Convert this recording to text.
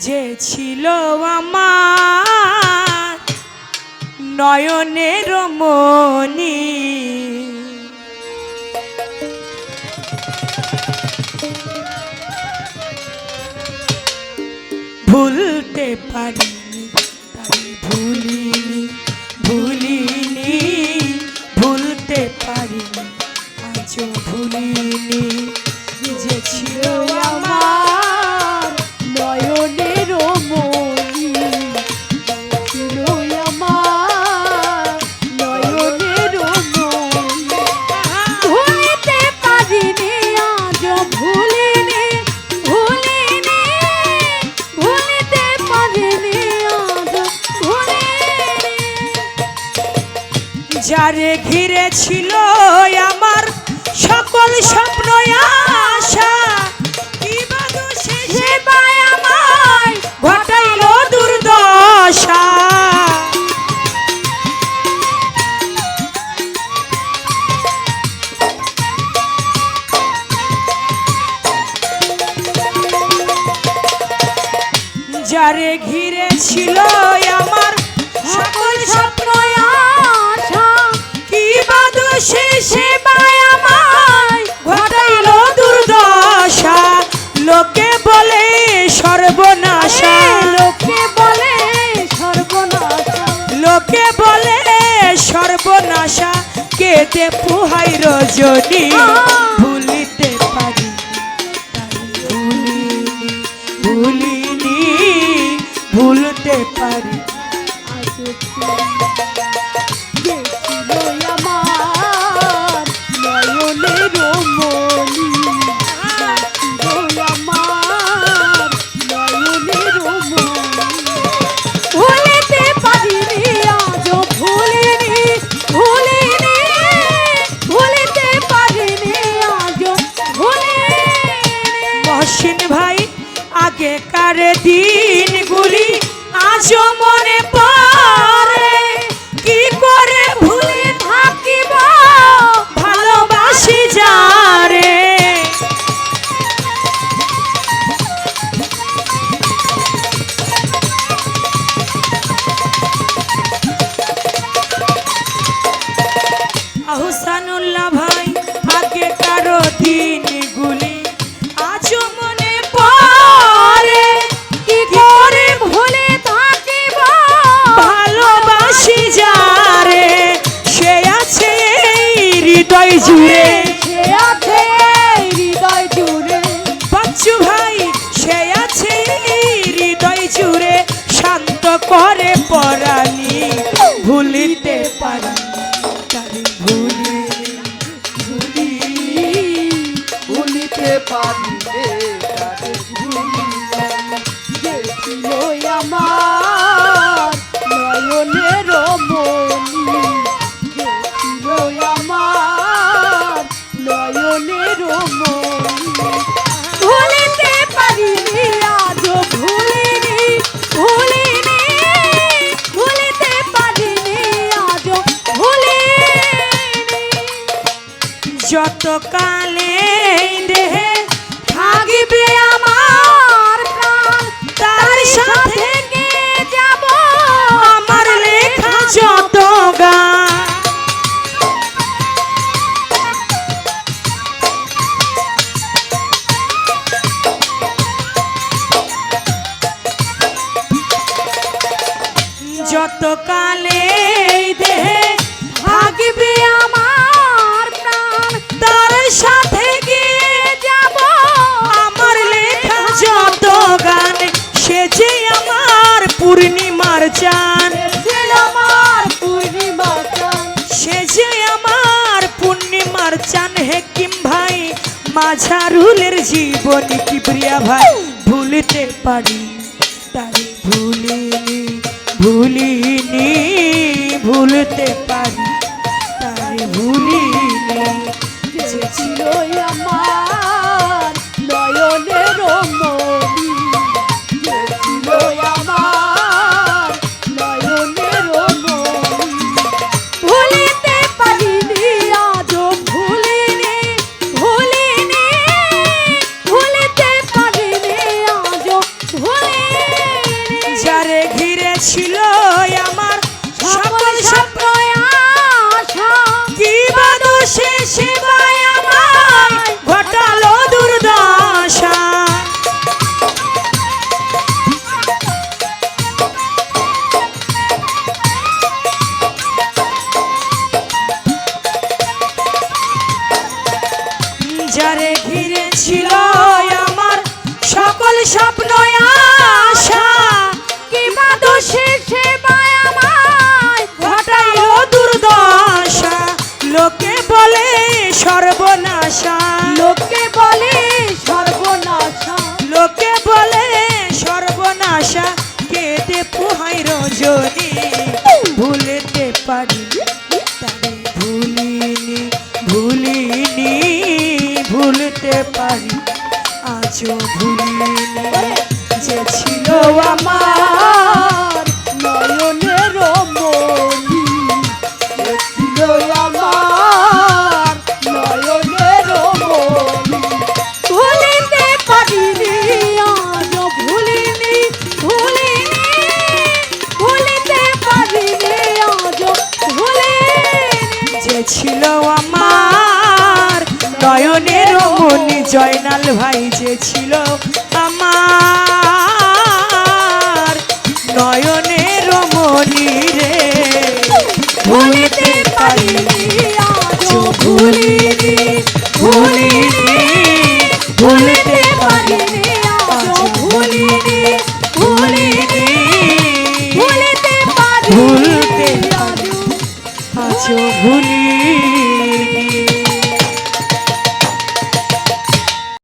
যে ছিল আমার নয়নের মনি ভুলতে পারিনি যারে ঘিরে ছিল আমার সকল স্বপ্ন আশা, কি বা দোষে সে আমায় ঘটাইল দুর্দশা। যারে ঘিরে ছিল আমার সকল স্বপ্ন সে পায় আমায় ঘটাইল দুর্দশা। লোকে বলে সর্বনাশা। লোকে বলে সর্বনাশা। লোকে বলে সর্বনাশা। কেতে পুহাই রজনী আজও করে ভুলিতে পারি তারি ভুলি ভুলি ভুলিতে পারি আমার নয়নের মনি। আমার নয়নের মনি। যত কালে দেহে থাকবে পূর্ণিমার চান আমার সে যে আমার পূর্ণিমার চান হেকিম ভাই। মাঝারুলের জীবনী কি প্রিয়া ভাই? ভুলতে পারি তারি ভুলিনি ভুলিনি ভুলতে পারি তারি ভুলিনি। যে ছিল যারে ঘিরে ছিল আমার সকল স্বপ্ন আশা কি বা দোষে সেবায় লোকে বলে সর্বনাশা। লোকে বলে সর্বনাশা। লোকে বলে সর্বনাশা। কেটে পোহাই রজনী ভুলেতে পারি তারে ভুলি। ভুলতে পারি আজও ভুলিনি যে ছিল আমার। ভাই যে ছিল